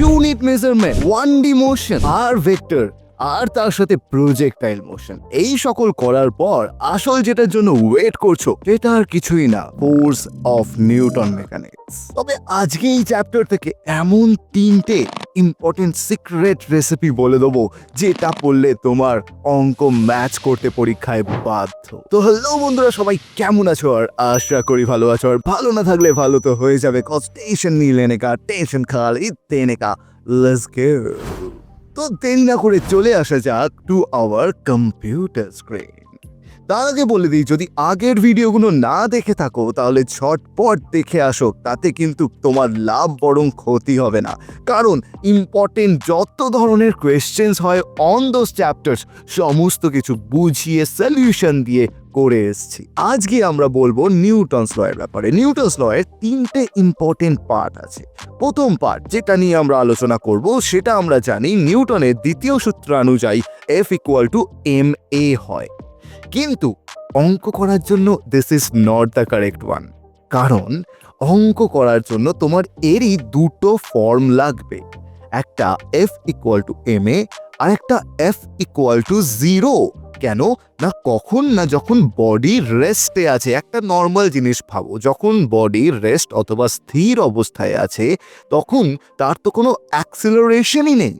Unit measurement one D motion আর vector আর তার সাথে প্রজেক্টাইল মোশন এই সকল করার পর আসল যেটার জন্য ওয়েট করছ, সেটা আর কিছুই না। ফোর্স অফ নিউটন মেকানিক্স তবে আজকে এই চ্যাপ্টার থেকে এমন তিনটে ইম্পর্টেন্ট সিক্রেট রেসিপি বলে দেবো, যেটা পড়লে তোমার অঙ্ক ম্যাচ করতে পরীক্ষায় বাধ্য। তো হ্যালো বন্ধুরা, সবাই কেমন আছো? আর আশা করি ভালো আছো। আর ভালো না থাকলে ভালো তো হয়ে যাবে। কজ টেনশন নিয়ে লেনে কা টেনশন খালি তেনে কা। লেটস গো তো দেরি না করে চলে আসা যাক টু আওয়ার কম্পিউটার স্ক্রিন তার আগে বলে দিই, যদি আগের ভিডিওগুলো না দেখে থাকো, তাহলে ঝটপট দেখে আসো, তাতে কিন্তু তোমার লাভ বরং ক্ষতি হবে না। কারণ ইম্পর্টেন্ট যত ধরনের কোয়েশ্চেন্স হয় অন দোজ চ্যাপ্টার্স সমস্ত কিছু বুঝিয়ে সলিউশন দিয়ে করে এসেছি। আজকে আমরা বলব নিউটনস লয়ের ব্যাপারে। নিউটনস লয়ের তিনটে ইম্পর্টেন্ট পার্ট আছে। প্রথম পার্ট যেটা নিয়ে আমরা আলোচনা করব, সেটা আমরা জানি নিউটনের দ্বিতীয় সূত্রানুযায়ী F equal to M A হয়। কিন্তু অঙ্ক করার জন্য this is not the correct one কারণ অঙ্ক করার জন্য তোমার এরই দুটো ফর্ম লাগবে। একটা F equal to M A আর একটা এফ ইকুয়াল টু জিরো কেন? না কখন না যখন বডি রেস্টে আছে। একটা নর্মাল জিনিস ভাবো, যখন বডি রেস্ট অথবা স্থির অবস্থায় আছে, তখন তার তো কোনো অ্যাক্সিলারেশনই নেই।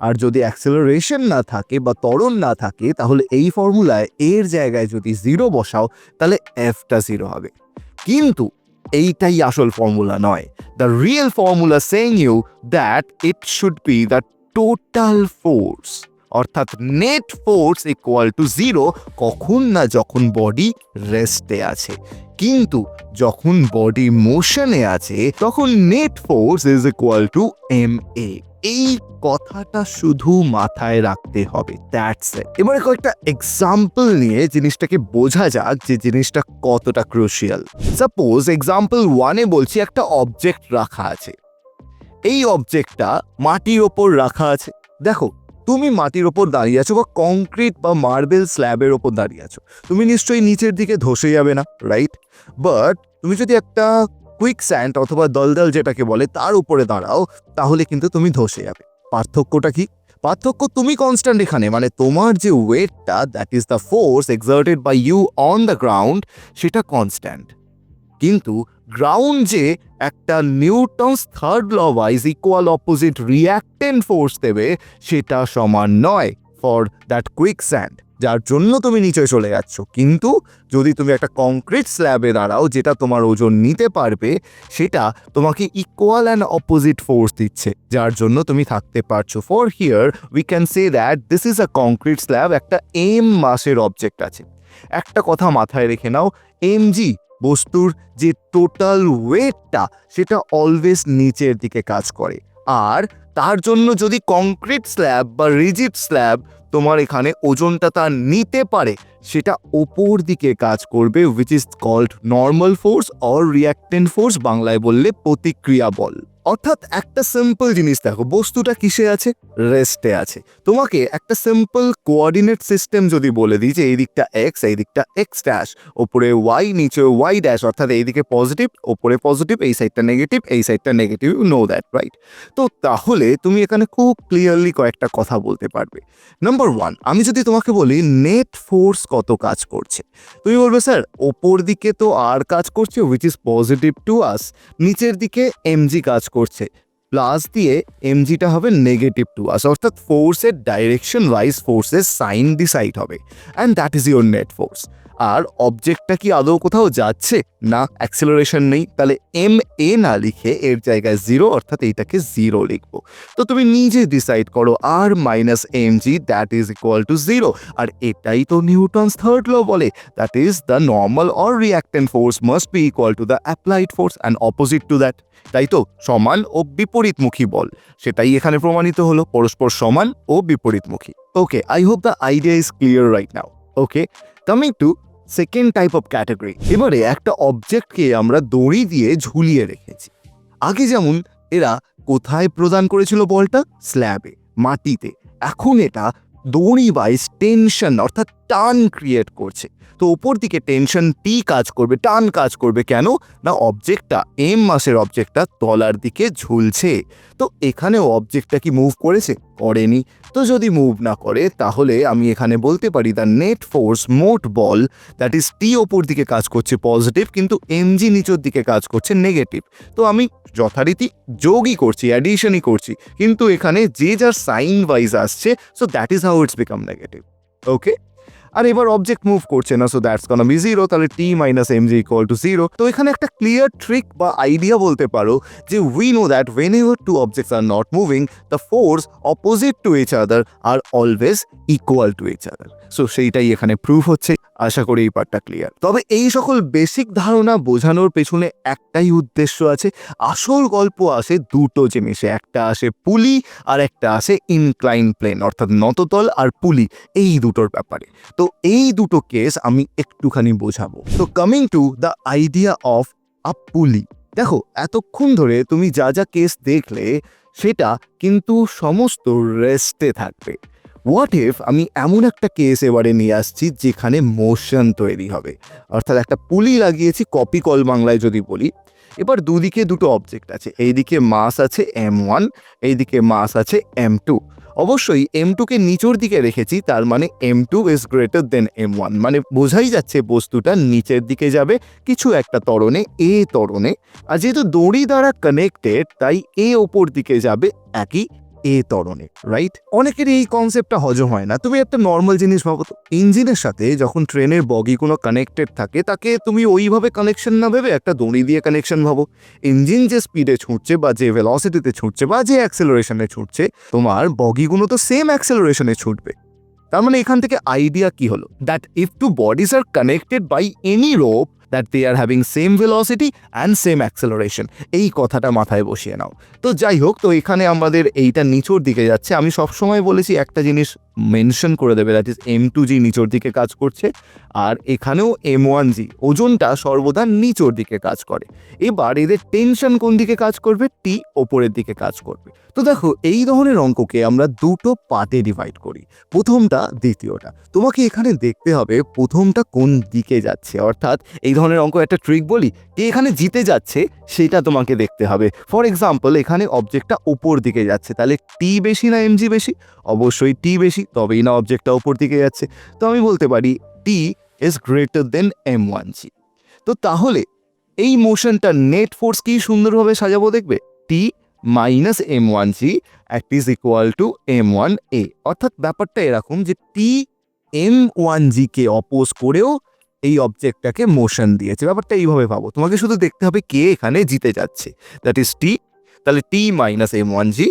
আর যদি অ্যাক্সেলারেশন না থাকে বা ত্বরণ না থাকে, তাহলে এই ফর্মুলায় এর জায়গায় যদি জিরো বসাও, তাহলে এফটা জিরো হবে। কিন্তু এইটাই আসল ফর্মুলা নয়। The real formula saying you that it should be the total force অর্থাৎ net force equal to zero কখন না যখন বডি রেস্টে আছে। কিন্তু যখন বডি মোশনে আছে, তখন net force is equal to M A এই কথাটা শুধু মাথায় রাখতে হবে দ্যাটস এবারে কয়েকটা এক্সাম্পল নিয়ে জিনিসটাকে বোঝা যাক যে জিনিসটা কতটা ক্রুশিয়াল সাপোজ এক্সাম্পল ওয়ানে বলছি একটা অবজেক্ট রাখা আছে। এই অবজেক্টটা মাটির ওপর রাখা আছে। দেখো তুমি মাটির ওপর দাঁড়িয়ে আছো বা কংক্রিট বা মার্বেল স্ল্যাবের ওপর দাঁড়িয়ে আছো। তুমি নিশ্চয়ই নিচের দিকে ধসে যাবে না রাইট বাট তুমি যদি একটা কুইক স্যান্ড অথবা দলদল যেটাকে বলে, তার উপরে দাঁড়াও, তাহলে কিন্তু তুমি ধসে যাবে। পার্থক্যটা কি? পার্থক্য তুমি কনস্ট্যান্ট এখানে মানে তোমার যে ওয়েটটা that is the force exerted by you on the ground সেটা কনস্ট্যান্ট কিন্তু গ্রাউন্ড যে একটা Newton's third law wise equal opposite reactant force দেবে, সেটা সমান নয় ফর দ্যাট কুইক স্যান্ড যার জন্য তুমি নিচে চলে যাচ্ছ। কিন্তু যদি তুমি একটা কংক্রিট স্ল্যাবে দাঁড়াও, যেটা তোমার ওজন নিতে পারবে, সেটা তোমাকে ইকুয়াল অ্যান্ড অপোজিট ফোর্স দিচ্ছে, যার জন্য তুমি থাকতে পারছ। For here we can say that this is a concrete slab একটা এম মাসের অবজেক্ট আছে। একটা কথা মাথায় রেখে নাও এম জি বস্তুর যে টোটাল ওয়েটটা সেটা অলওয়েজ নিচের দিকে কাজ করে। আর তার জন্য যদি কংক্রিট স্ল্যাব বা রিজিড স্ল্যাব তোমার এখানে ওজনটা তার নিতে পারে, সেটা ওপর দিকে কাজ করবে which is called normal force or reactant force বাংলায় বললে প্রতিক্রিয়া বল। অর্থাৎ একটা সিম্পল জিনিস দেখো, বস্তুটা কিসে আছে? রেস্টে আছে। তোমাকে একটা সিম্পল কোঅর্ডিনেট সিস্টেম যদি বলে দিই যে এই দিকটা এক্স এই দিকটা এক্স ড্যাশ ওপরে ওয়াই নিচে ওয়াই ড্যাশ অর্থাৎ এইদিকে পজিটিভ ওপরে পজিটিভ এই সাইডটা নেগেটিভ এই সাইডটা নেগেটিভ নো দ্যাট রাইট তো তাহলে তুমি এখানে খুব ক্লিয়ারলি কয়েকটা কথা বলতে পারবে। নাম্বার ওয়ান আমি যদি তোমাকে বলি নেট ফোর্স কত কাজ করছে? তুমি বলবে, স্যার, ওপর দিকে তো আর কাজ করছে which is positive to us নিচের দিকে এমজি কাজ করছে। প্লাস দিয়ে এমজিটা হবে নেগেটিভ টু আস অর্থাৎ ফোর্সের ডাইরেকশন ওয়াইজ ফোর্সের সাইন ডিসাইড হবে। And that is your net force আর অবজেক্টটা কি আদৌ কোথাও যাচ্ছে? না অ্যাক্সেলারেশন নেই। তাহলে এম এ না লিখে এর জায়গায় জিরো অর্থাৎ এইটাকে জিরো লিখব। তো তুমি নিজে ডিসাইড করো আর minus M G that is equal to zero আর এটাই তো নিউটনস থার্ড ল বলে। That is the normal or reactant force must be equal to the applied force and opposite to that তাই তো? সমান ও বিপরীতমুখী বল। সেটাই এখানে প্রমাণিত হলো। পরস্পর সমান ও বিপরীতমুখী। Okay I hope the idea is clear right now okay coming to second type of category এবারে একটা অবজেক্টকে আমরা দড়ি দিয়ে ঝুলিয়ে রেখেছি। আগে যেমন এরা কোথায় প্রদান করেছিল বলটা? স্ল্যাবে মাটিতে। এখন এটা দড়ি বা টেনশন অর্থাৎ টান ক্রিয়েট করছে। তো ওপর দিকে টেনশন টি কাজ করবে, টান কাজ করবে কেন? না অবজেক্টটা এম মাসের অবজেক্টটা তলার দিকে ঝুলছে। তো এখানে অবজেক্টটা কি মুভ করেছে? করেনি। তো যদি মুভ না করে, তাহলে আমি এখানে বলতে পারি দ্য নেট ফোর্স মোট বল দ্যাট ইজ টি ওপর দিকে কাজ করছে পজিটিভ কিন্তু এমজি নিচের দিকে কাজ করছে নেগেটিভ তো আমি যথারীতি যোগই করছি অ্যাডিশনই করছি, কিন্তু এখানে যে যার সাইন ওয়াইজ আসছে so that is how it's become negative okay আর এবার অবজেক্ট মুভ করছে না so that's can be zero তাহলে T minus M G equal to zero তো এখানে একটা ক্লিয়ার ট্রিক বা আইডিয়া বলতে পারো যে we know that whenever two objects are not moving the force opposite to each other are always equal to each other so সেইটাই এখানে proof হচ্ছে। আশা করি এই পার্টটা ক্লিয়ার তবে এই সকল বেসিক ধারণা বোঝানোর পেছনে একটাই উদ্দেশ্য আছে, আসল গল্প আসে দুটো জিনিসে, একটা আসে পুলি আর একটা আসে ইনক্লাইন প্লেন অর্থাৎ নততল আর পুলি, এই দুটোর ব্যাপারে। তো এই দুটো কেস আমি একটুখানি বোঝাবো। তো coming to the idea of a pulley দেখো, এতক্ষণ ধরে তুমি যা যা কেস দেখলে, সেটা কিন্তু সমস্ত রেস্টে থাকবে। হোয়াট ইফ আমি এমন একটা কেস এবারে নিয়ে আসছি যেখানে মোশন তৈরি হবে? অর্থাৎ একটা পুলি লাগিয়েছি কপি কল বাংলায় যদি বলি। এবার দুদিকে দুটো অবজেক্ট আছে। এইদিকে মাস আছে এম ওয়ান এইদিকে মাস আছে এম টু অবশ্যই এম টুকে নিচের দিকে রেখেছি, তার মানে M two is greater than M one মানে বোঝাই যাচ্ছে বস্তুটা নিচের দিকে যাবে, কিছু একটা তরণে এ তরণে। আর যেহেতু দড়ি দ্বারা কানেক্টেড তাই এ ওপর দিকে যাবে একই এ ত্বরণে রাইট অনেকের এই কনসেপ্টটা হজম হয় না। তুমি একটা নর্মাল জিনিস ভাবো তো, ইঞ্জিনের সাথে যখন ট্রেনের বগি কোনো কানেক্টেড থাকে, তাকে তুমি ওইভাবে কানেকশন না ভেবে একটা দড়ি দিয়ে কানেকশন ভাবো। ইঞ্জিন যে স্পিডে ছুটছে বা যে ভেলোসিটিতে ছুটছে বা যে অ্যাক্সেলারেশনে ছুটছে, তোমার বগিগুলো তো সেম অ্যাক্সেলারেশনে ছুটবে। তার মানে এখান থেকে আইডিয়া কি হলো? That if two bodies are connected by any rope that they are having same velocity and same acceleration এই কথাটা মাথায় বসিয়ে নাও। তো যাই হোক, তো এখানে আমাদের এইটা নিচোর দিকে যাচ্ছে। আমি সবসময় বলেছি একটা জিনিস মেনশন করে দেবে that is M two G নিচোর দিকে কাজ করছে, আর এখানেও এম ওয়ান জি ওজনটা সর্বদা নিচোর দিকে কাজ করে। এবার এদের টেনশন কোন দিকে কাজ করবে? টি ওপরের দিকে কাজ করবে। তো দেখো, এই ধরনের অঙ্ককে আমরা দুটো পার্টে ডিভাইড করি। প্রথমটা, দ্বিতীয়টা। তোমাকে এখানে দেখতে হবে প্রথমটা কোন দিকে যাচ্ছে। অর্থাৎ এই ধরনের অঙ্ক একটা ট্রিক বলি, কে এখানে জিতে যাচ্ছে সেটা তোমাকে দেখতে হবে। ফর এক্সাম্পল এখানে অবজেক্টটা ওপর দিকে যাচ্ছে, তাহলে টি বেশি না এমজি বেশি? অবশ্যই টি বেশি, তবেই না অবজেক্টটা ওপর দিকে যাচ্ছে। তো আমি বলতে পারি T is greater than M one G তো তাহলে এই মোশনটা নেট ফোর্স কি সুন্দরভাবে সাজাবো দেখবে? T minus M one G act is equal to M one A অর্থাৎ ব্যাপারটা এরকম যে টি এম ওয়ান জিকে অপোজ করেও এই অবজেক্টটাকে মোশন দিয়েছে। ব্যাপারটা এইভাবে ভাবো। তোমাকে শুধু দেখতে হবে কে এখানে জিতে যাচ্ছে। দ্যাট ইজ টি তাহলে T minus M one G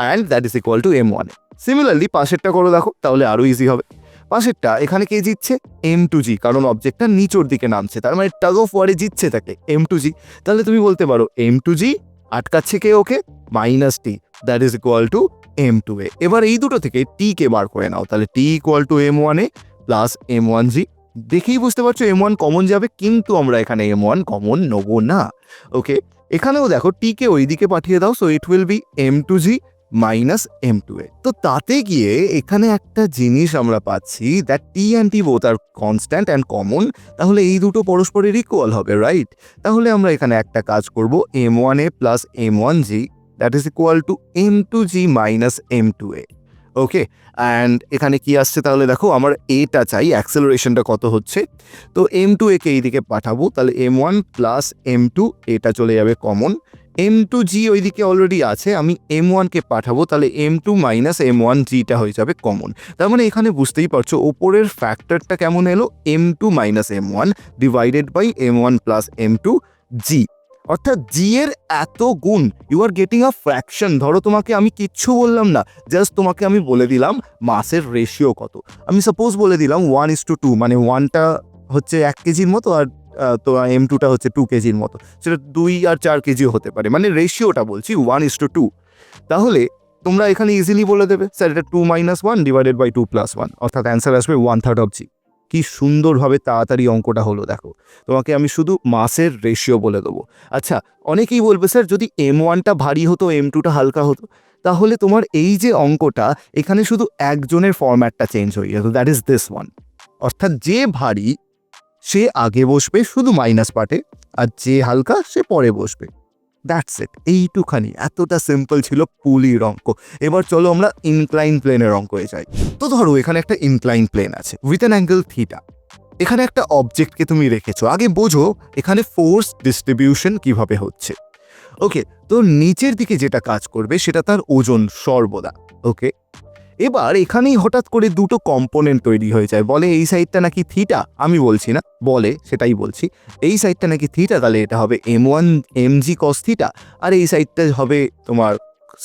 and that is equal to M one similarly পাশেরটা করো দেখো, তাহলে আরও ইজি হবে। পাশেরটা, এখানে কে জিতছে? এম টু জি কারণ অবজেক্টটা নিচোর দিকে নামছে। তার মানে টাগ অফ ওয়ারে জিতছে তাকে এম টু জি তাহলে তুমি বলতে পারো এম টু জি আটকাচ্ছে কে okay? Minus T that is equal to M two A এবার এই দুটো থেকে টি কে বার করে নাও। তাহলে T equal to M one A plus M one G দেখেই বুঝতে পারছ এম ওয়ান কমন যাবে, কিন্তু আমরা এখানে এম ওয়ান কমন নেব না। ওকে এখানেও দেখো টি কে ওই দিকে পাঠিয়ে দাও so it will be M two G minus M two A তো তাতে গিয়ে এখানে একটা জিনিস আমরা পাচ্ছি that T and T both are constant and common তাহলে এই দুটো পরস্পরের ইকুয়াল হবে রাইট তাহলে আমরা এখানে একটা কাজ করব M one A plus M one G that is equal to M two G minus M two A okay and এখানে কি আসছে তাহলে দেখো, আমার এটা চাই অ্যাক্সেলারেশনটা কত হচ্ছে? তো এম টু একে এইদিকে পাঠাবো, তাহলে M one plus M two এটা চলে যাবে কমন এম টু জি ওইদিকে অলরেডি আছে, আমি এম ওয়ানকে পাঠাবো, তাহলে M two minus M one জিটা হয়ে যাবে কমন তার মানে এখানে বুঝতেই পারছ, ওপরের ফ্যাক্টরটা কেমন এলো? M two minus M one divided by M one plus M two G অর্থাৎ জি এর এত গুণ you are getting a fraction ধরো তোমাকে আমি কিচ্ছু বললাম না জাস্ট তোমাকে আমি বলে দিলাম মাসের রেশিও কত। আমি সাপোজ বলে দিলাম ওয়ান ইস টু টু মানে ওয়ানটা হচ্ছে এক কেজির মতো আর তো এম টুটা হচ্ছে টু কেজির মতো। সেটা দুই আর চার কেজিও হতে পারে মানে রেশিওটা বলছি ওয়ান ইস টু টু তাহলে তোমরা এখানে ইজিলি বলে দেবে স্যার এটা two minus one divided by two plus one অর্থাৎ অ্যান্সার আসবে ওয়ান থার্ড অফ জি কি সুন্দরভাবে তাড়াতাড়ি অঙ্কটা হলো, দেখো। তোমাকে আমি শুধু মাসের রেশিও বলে দেবো। আচ্ছা অনেকেই বলবে, স্যার, যদি এম ওয়ানটা ভারী হতো এম টুটা হালকা হতো, তাহলে তোমার এই যে অঙ্কটা, এখানে শুধু একজনের ফরম্যাটটা চেঞ্জ হয়ে যেত দ্যাট ইজ দিস ওয়ান অর্থাৎ যে ভারী, সে আগে বসবে শুধু মাইনাস পার্টে আর যে হালকা, সে পরে বসবে। দ্যাটস ইট এইটুখানি। এতটা সিম্পল ছিল পুলির অঙ্ক এবার চলো আমরা ইনক্লাইন প্লেনের অঙ্কে যাই। তো ধরো এখানে একটা ইনক্লাইন প্লেন আছে উইথ অ্যান অ্যাঙ্গেল থিটা এখানে একটা অবজেক্টকে তুমি রেখেছো। আগে বোঝো এখানে ফোর্স ডিস্ট্রিবিউশন কীভাবে হচ্ছে। ওকে তো নিচের দিকে যেটা কাজ করবে সেটা তার ওজন সর্বদা। ওকে এবার এখানেই হঠাৎ করে দুটো কম্পোনেন্ট তৈরি হয়ে যায়। বলে, এই সাইডটা নাকি থিটা আমি বলছি না। বলে, সেটাই বলছি। এই সাইডটা নাকি থিটা তাহলে এটা হবে M one M G cos theta আর এই সাইডটা হবে তোমার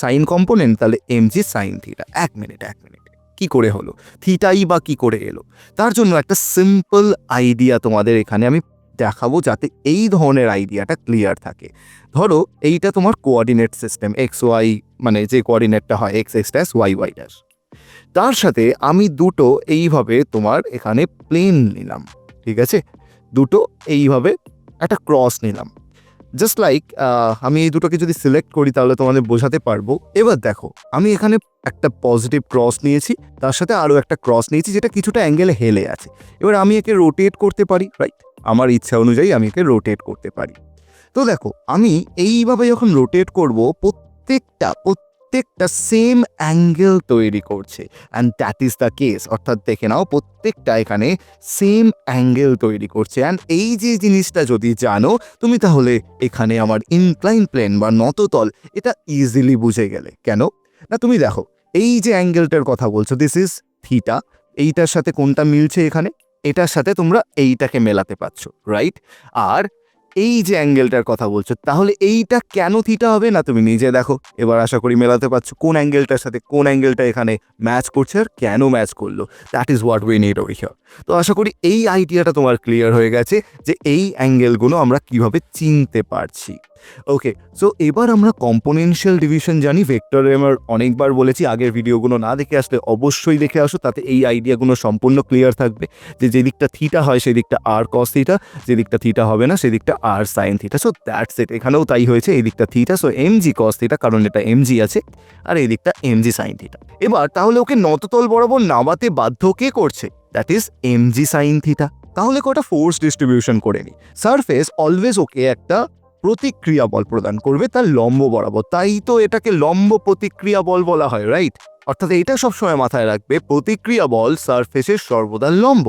সাইন কম্পোনেন্ট তাহলে এম জি সাইন থিটা এক মিনিট এক মিনিট কি করে হলো? থিটাই বা কি করে এলো? তার জন্য একটা সিম্পল আইডিয়া তোমাদের এখানে আমি দেখাবো, যাতে এই ধরনের আইডিয়াটা ক্লিয়ার থাকে। ধরো, এইটা তোমার কোঅর্ডিনেট সিস্টেম এক্স ওয়াই মানে যে কোঅর্ডিনেটটা হয় X X dash Y Y dash তার সাথে আমি দুটো এইভাবে তোমার এখানে প্লেন নিলাম, ঠিক আছে? দুটো এইভাবে একটা ক্রস নিলাম। জাস্ট লাইক আমি এই দুটোকে যদি সিলেক্ট করি তাহলে তোমাদের বোঝাতে পারব। এবার দেখো, আমি এখানে একটা পজিটিভ ক্রস নিয়েছি, তার সাথে আরও একটা ক্রস নিয়েছি, যেটা কিছুটা অ্যাঙ্গেলে হেলে আছে। এবার আমি একে রোটেট করতে পারি রাইট আমার ইচ্ছা অনুযায়ী আমি একে রোটেট করতে পারি। তো দেখো, আমি এইভাবে যখন রোটেট করব, প্রত্যেকটা প্রত্যেকটা সেম অ্যাঙ্গেল তৈরি করছে। And that is the case অর্থাৎ দেখে নাও, প্রত্যেকটা এখানে সেম অ্যাঙ্গেল তৈরি করছে। অ্যান্ড এই যে জিনিসটা যদি জানো, তুমি তাহলে এখানে আমার ইনক্লাইন প্লেন বা নততল, এটা ইজিলি বুঝে গেলে। কেন? না, তুমি দেখো, এই যে অ্যাঙ্গেলটার কথা বলছো দিস ইজ থিটা এইটার সাথে কোনটা মিলছে এখানে? এটার সাথে তোমরা এইটাকে মেলাতে পারছ রাইট আর এই যে অ্যাঙ্গেলটার কথা বলছো, তাহলে এইটা কেন থিটা হবে না তুমি নিজে দেখো? এবার আশা করি মেলাতে পারছ কোন অ্যাঙ্গেলটার সাথে কোন অ্যাঙ্গেলটা এখানে ম্যাচ করছে আর কেন ম্যাচ করল। That is what we need over here তো আশা করি এই আইডিয়াটা তোমার ক্লিয়ার হয়ে গেছে যে এই অ্যাঙ্গেলগুলো আমরা কীভাবে চিনতে পারছি। ওকে সো এবার আমরা কম্পোনেনশিয়াল ডিভিশন জানি ভেক্টরে আমার অনেকবার বলেছি, আগের ভিডিওগুলো না দেখে আসলে অবশ্যই দেখে আসো, তাতে এই আইডিয়াগুলো সম্পূর্ণ ক্লিয়ার থাকবে যে যেদিকটা থিটা হয় সেদিকটা আর কস থিটা যেদিকটা থিটা হবে না সেদিকটা আর sine theta so that's it এখানেও তাই হয়েছে, এই দিকটা theta so M G cos theta কারণ এটা এম জি আছে, আর এই দিকটা এম জি সাইন থিটা এবার তাহলে ওকে নততল বরাবর নামাতে বাধ্য কে করছে? That is M G sine theta তাহলে কটা ফোর্স ডিস্ট্রিবিউশন করে নি? সারফেস অলওয়েজ ওকে একটা প্রতিক্রিয়া বল প্রদান করবে তার লম্ব বরাবর। তাই তো এটাকে লম্ব প্রতিক্রিয়া বল বলা হয় রাইট অর্থাৎ এটা সবসময় মাথায় রাখবে, প্রতিক্রিয়া বল সারফেসের সর্বদা লম্ব।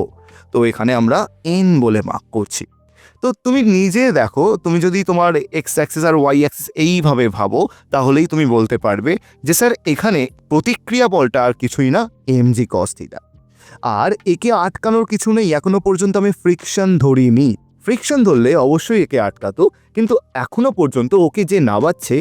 তো এখানে আমরা এন বলে মার্ক করছি। তো তুমি নিজে দেখো, তুমি যদি তোমার এক্স অ্যাক্সিস আর ওয়াই অ্যাক্সিস এইভাবে ভাবো, তাহলেই তুমি বলতে পারবে যে, স্যার, এখানে প্রতিক্রিয়া বলটা আর কিছুই না এম জি কস্তিটা আর একে আটকানোর কিছু নেই, এখনও পর্যন্ত আমি ফ্রিকশন ধরিনি। ফ্রিকশন ধরলে অবশ্যই একে আটকাতো, কিন্তু এখনও পর্যন্ত ওকে যে নামাচ্ছে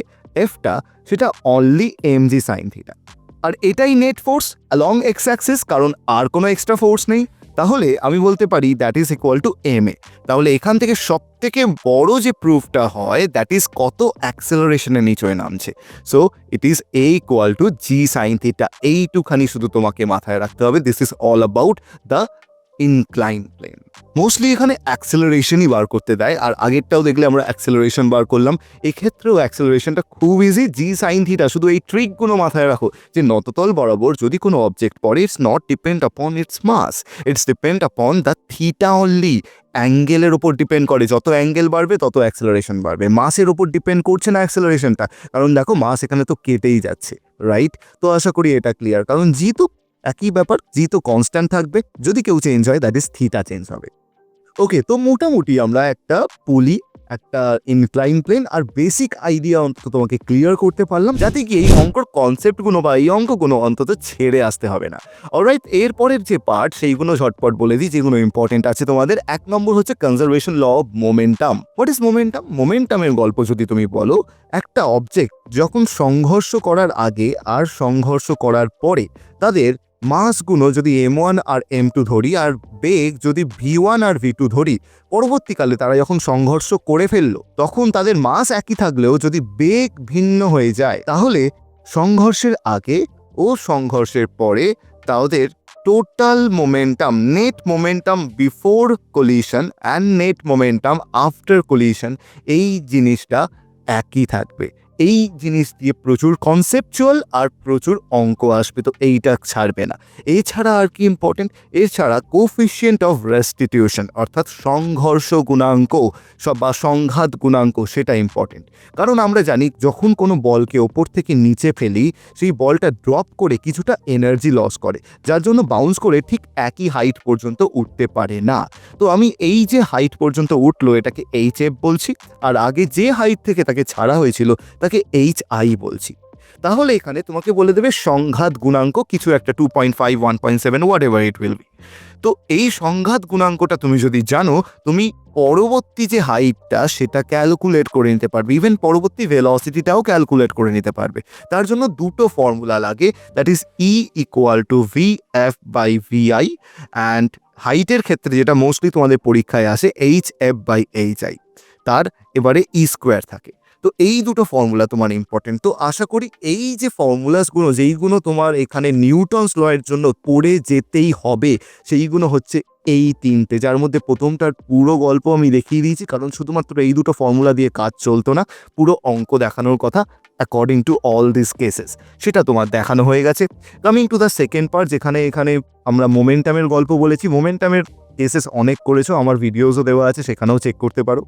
এফটা সেটা only M G sine theta আর এটাই net force along X axis কারণ আর কোনো এক্সট্রা ফোর্স নেই। তাহলে আমি বলতে পারি that is equal to M A তাহলে এখান থেকে সব থেকে বড় যে প্রুফটা হয় দ্যাট ইজ কত অ্যাক্সেলারেশনে নিচয়ে নামছে। So it is A equal to G sine theta এইটুখানি শুধু তোমাকে মাথায় রাখতে হবে। This is all about the incline plane mostly এখানে অ্যাক্সেলারেশনই বার করতে দেয়, আর আগেরটাও দেখলে আমরা অ্যাক্সেলারেশন বার করলাম। এক্ষেত্রেও অ্যাক্সেলারেশনটা খুব ইজি জি সাইন থিটা শুধু এই ট্রিকগুলো মাথায় রাখো, যে নততল বরাবর যদি কোনো অবজেক্ট পড়ে it's not depend upon it's mass it's depend upon the theta only অ্যাঙ্গেলের ওপর ডিপেন্ড করে, যত অ্যাঙ্গেল বাড়বে, তত অ্যাক্সেলারেশন বাড়বে। মাসের ওপর ডিপেন্ড করছে না অ্যাক্সেলারেশনটা কারণ দেখো মাস এখানে তো কেটেই যাচ্ছে রাইট তো আশা করি এটা ক্লিয়ার কারণ জি তো একই ব্যাপার জি তো কনস্ট্যান্ট থাকবে, যদি কেউ চেঞ্জ হয় দ্যাট ইজ থিটা চেঞ্জ হবে। ওকে তো মোটামুটি আমরা একটা পুলি একটা ইনক্লাইন প্লেন আর বেসিক আইডিয়া অন্তত তোমাকে ক্লিয়ার করতে পারলাম, যাতে কি এই অঙ্কর কনসেপ্টগুলো বা এই অঙ্কগুলো অন্তত ছেড়ে আসতে হবে না। অলরাইট এরপরের যে পার্ট সেইগুলো ঝটপট বলে দিই, যেগুলো ইম্পর্টেন্ট আছে তোমাদের। এক নম্বর হচ্ছে conservation law of momentum what is momentum মোমেন্টামের গল্প যদি তুমি বলো, একটা অবজেক্ট যখন সংঘর্ষ করার আগে আর সংঘর্ষ করার পরে তাদের মাসগুলো যদি এম ওয়ান আর এম টু ধরি আর বেগ যদি ভি ওয়ান আর ভি টু ধরি, পরবর্তীকালে তারা যখন সংঘর্ষ করে ফেলল, তখন তাদের মাস একই থাকলেও যদি বেগ ভিন্ন হয়ে যায়, তাহলে সংঘর্ষের আগে ও সংঘর্ষের পরে তাদের total momentum, net momentum before collision and net momentum after collision, এই জিনিসটা একই থাকবে। এই জিনিস দিয়ে প্রচুর কনসেপচুয়াল আর প্রচুর অঙ্ক আসবে, তো এইটা ছাড়বে না। এছাড়া আর কি ইম্পর্টেন্ট এছাড়া কোফিসিয়েন্ট অফ রেস্টিটিউশন অর্থাৎ সংঘর্ষ গুণাঙ্ক বা সংঘাত গুণাঙ্ক, সেটা ইম্পর্টেন্ট কারণ আমরা জানি, যখন কোনো বলকে ওপর থেকে নিচে ফেলি, সেই বলটা ড্রপ করে কিছুটা এনার্জি লস করে, যার জন্য বাউন্স করে ঠিক একই হাইট পর্যন্ত উঠতে পারে না। তো আমি এই যে হাইট পর্যন্ত উঠল, এটাকে এইচ এফ বলছি, আর আগে যে হাইট থেকে তাকে ছাড়া হয়েছিল, তাকে এইচ আই বলছি। তাহলে এখানে তোমাকে বলে দেবে সংঘাত গুণাঙ্ক কিছু একটা two point five one point seven whatever it will be তো এই সংঘাত গুণাঙ্কটা তুমি যদি জানো, তুমি পরবর্তী যে হাইটটা সেটা ক্যালকুলেট করে নিতে পারবে। ইভেন পরবর্তী ভেলোসিটিটাও ক্যালকুলেট করে নিতে পারবে। তার জন্য দুটো ফর্মুলা লাগে that is E equal to V F by V I and হাইটের ক্ষেত্রে যেটা মোস্টলি তোমাদের পরীক্ষায় আসে H F by H I তার এবারে ই স্কোয়ার থাকে। তো এই দুটো ফর্মুলা তোমার ইম্পর্টেন্ট তো আশা করি এই যে ফর্মুলাসগুলো যেইগুলো তোমার এখানে নিউটনস লয়ের জন্য পড়ে যেতেই হবে, সেইগুলো হচ্ছে এই তিনটে। যার মধ্যে প্রথমটার পুরো গল্প আমি দেখিয়ে দিয়েছি, কারণ শুধুমাত্র এই দুটো ফর্মুলা দিয়ে কাজ চলতো না, পুরো অঙ্ক দেখানোর কথা according to all this cases সেটা তোমার দেখানো হয়ে গেছে। Coming to the second part যেখানে এখানে আমরা মোমেন্টামের গল্প বলেছি। মোমেন্টামের কেসেস অনেক করেছ, আমার ভিডিওসও দেওয়া আছে, সেখানেও চেক করতে পারো।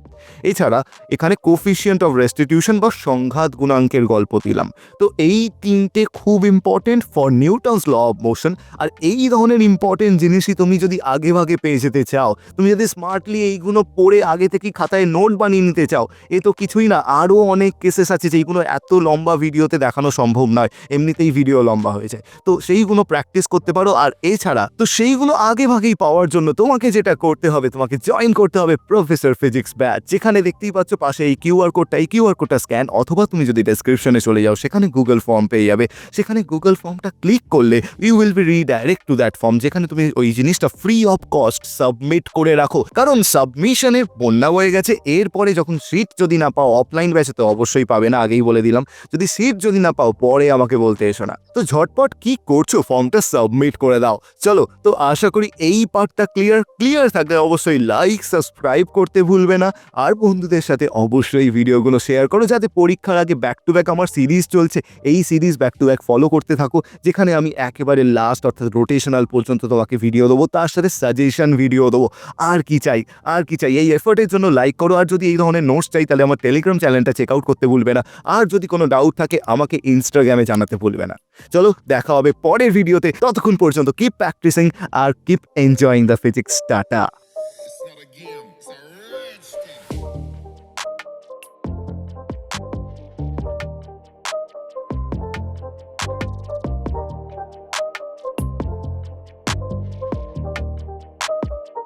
এছাড়া এখানে কোফিসিয়েন্ট অফ রেস্টিটিউশন বা সংঘাত গুণাঙ্কের গল্প দিলাম। তো এই তিনটে খুব important for Newton's law of motion আর এই ধরনের ইম্পর্টেন্ট জিনিসই তুমি যদি আগে ভাগে পেয়ে যেতে চাও, তুমি যদি স্মার্টলি এইগুলো পড়ে আগে থেকে খাতায় নোট বানিয়ে নিতে চাও, এ তো কিছুই না, আরও অনেক কেসেস আছে যেইগুলো এত লম্বা ভিডিওতে দেখানো সম্ভব নয়, এমনিতেই ভিডিও লম্বা হয়ে যায়। তো সেইগুলো প্র্যাকটিস করতে পারো, আর এছাড়া তো সেইগুলো আগে ভাগেই পাওয়ার জন্য তোমাকে যেটা করতে হবে, তোমাকে জয়েন করতে হবে প্রফেসর ফিজিক্স ব্যাচ যেখানে দেখতেই পাচ্ছ পাশে এই কিউআর কোডটা এই কিউআর কোডটা স্ক্যান অথবা তুমি যদি ডেসক্রিপশনে চলে যাও, সেখানে গুগল ফর্ম পেয়ে যাবে। সেখানে গুগল ফর্মটা ক্লিক করলে you will be redirect to that form যেখানে তুমি ওই জিনিসটা ফ্রি অফ কস্ট সাবমিট করে রাখো। কারণ সাবমিশনে বন্যা হয়ে গেছে। এরপরে যখন সিট যদি না পাও অফলাইন ব্যাচে তো অবশ্যই পাবে না, আগেই বলে দিলাম। যদি সিট যদি না পাও, পরে আমাকে বলতে এসো না। তো ঝটপট কি করছ ফর্মটা সাবমিট করে দাও। চলো, তো আশা করি এই পার্টটা ক্লিয়ার ক্লিয়ার থাকলে অবশ্যই লাইক সাবস্ক্রাইব করতে ভুলবে না। আর বন্ধুদের সাথে অবশ্যই ভিডিওগুলো শেয়ার করো যাতে পরীক্ষার আগে ব্যাক টু ব্যাক আমার সিরিজ চলছে। এই series back to back follow করতে থাকো, যেখানে আমি একেবারে লাস্ট অর্থাৎ রোটেশনাল পর্যন্ত তোমাকে ভিডিও দেবো, তার সাথে সাজেশন ভিডিও দেবো। আর কি চাই, আর কি চাই, এই এফোর্টের জন্য লাইক করো। আর যদি এই ধরনের নোটস চাই, তাহলে আমার টেলিগ্রাম চ্যানেলটা চেক আউট করতে ভুলবে না। আর যদি কোনো ডাউট থাকে, আমাকে ইনস্টাগ্রামে জানাতে ভুলবে না। চলো, দেখা হবে পরের ভিডিওতে ততক্ষণ পর্যন্ত কিপ প্র্যাকটিসিং আর keep enjoying the physics tata